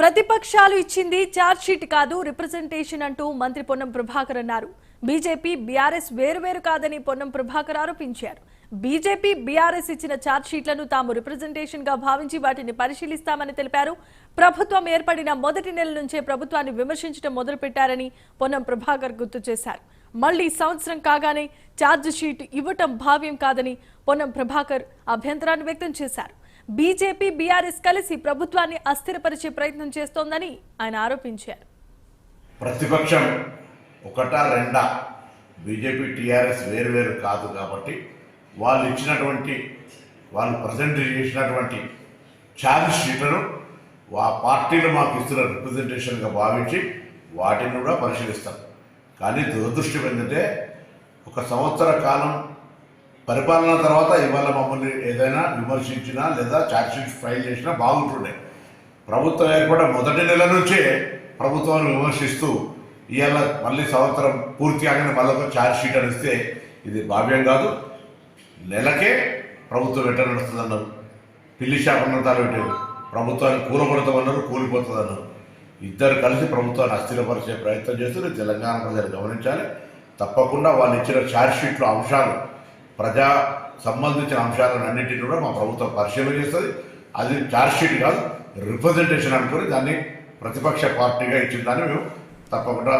ప్రతిపక్షాలు ఇచ్చింది charge sheet కాదు రిప్రజెంటేషన్ అంటూ మంత్రి పొన్నం ప్రభాకర్ అన్నారు. బీజేపీ బీఆర్ఎస్ వేరువేరు కాదని పొన్నం ప్రభాకర్ ఆరోపించారు. బీజేపీ బీఆర్ఎస్ ఇచ్చిన ఛార్జ్ షీట్లను తాము రిప్రజెంటేషన్గా భావించి వాటిని పరిశీలిస్తామని తెలిపారు. ప్రభుత్వం ఏర్పడిన మొదటి నెల నుంచే ప్రభుత్వాన్ని విమర్శించడం మొదలుపెట్టారని పొన్నం ప్రభాకర్ గుర్తు చేశారు. మళ్ళీ సంవత్సరం కాగానే ఛార్జ్ షీట్ ఇవ్వటం భావ్యం కాదని పొన్నం ప్రభాకర్ అభ్యంతరాన్ని వ్యక్తం చేశారు. బీజేపీ బీఆర్ఎస్ కలిసి ప్రభుత్వాన్ని అస్థిరపరిచే ప్రయత్నం చేస్తోందని ఆయన ఆరోపించారు. ప్రతిపక్షం ఒకటా రెండా? బీజేపీ టీఆర్ఎస్ వేరు వేరు కాదు కాబట్టి వాళ్ళు ఇచ్చినటువంటి వాళ్ళు ప్రజెంట్ చేసినటువంటి ఛార్జ్ షీట్లను ఆ పార్టీలు మాకు ఇస్తున్న రిప్రజెంటేషన్గా భావించి వాటిని కూడా పరిశీలిస్తాం. కానీ దురదృష్టం ఏంటంటే ఒక సంవత్సర కాలం పరిపాలన తర్వాత ఇవాళ మమ్మల్ని ఏదైనా విమర్శించినా లేదా ఛార్జ్షీట్ ఫైల్ చేసినా బాగుంటుండే. ప్రభుత్వం ఏర్పడిన మొదటి నెల నుంచే ప్రభుత్వాన్ని విమర్శిస్తూ ఇవాళ మళ్ళీ సంవత్సరం పూర్తి కాగానే మళ్ళీ ఛార్జ్షీట్ ఛార్జ్ అని ఇస్తే ఇది భావ్యం కాదు. నెలకే ప్రభుత్వం ఎట్ట నడుస్తుందన్నారు. పిల్లి శాపనంతాలు పెట్టారు ప్రభుత్వాన్ని కూలగొడతామన్నారు కూలిపోతుందన్నారు ఇద్దరు కలిసి ప్రభుత్వాన్ని అస్థిరపరిచే ప్రయత్నం చేస్తూ తెలంగాణ ప్రజలు గమనించాలి. తప్పకుండా వాళ్ళు ఇచ్చిన ఛార్జ్షీట్లో అంశాలు ప్రజా సంబంధించిన అంశాలను అన్నింటినీ కూడా మా ప్రభుత్వం పరిశీలన చేస్తుంది. అది ఛార్జ్షీట్ కాదు రిప్రజెంటేషన్ అనుకుని దాన్ని ప్రతిపక్ష పార్టీగా ఇచ్చిన దాన్ని మేము తప్పకుండా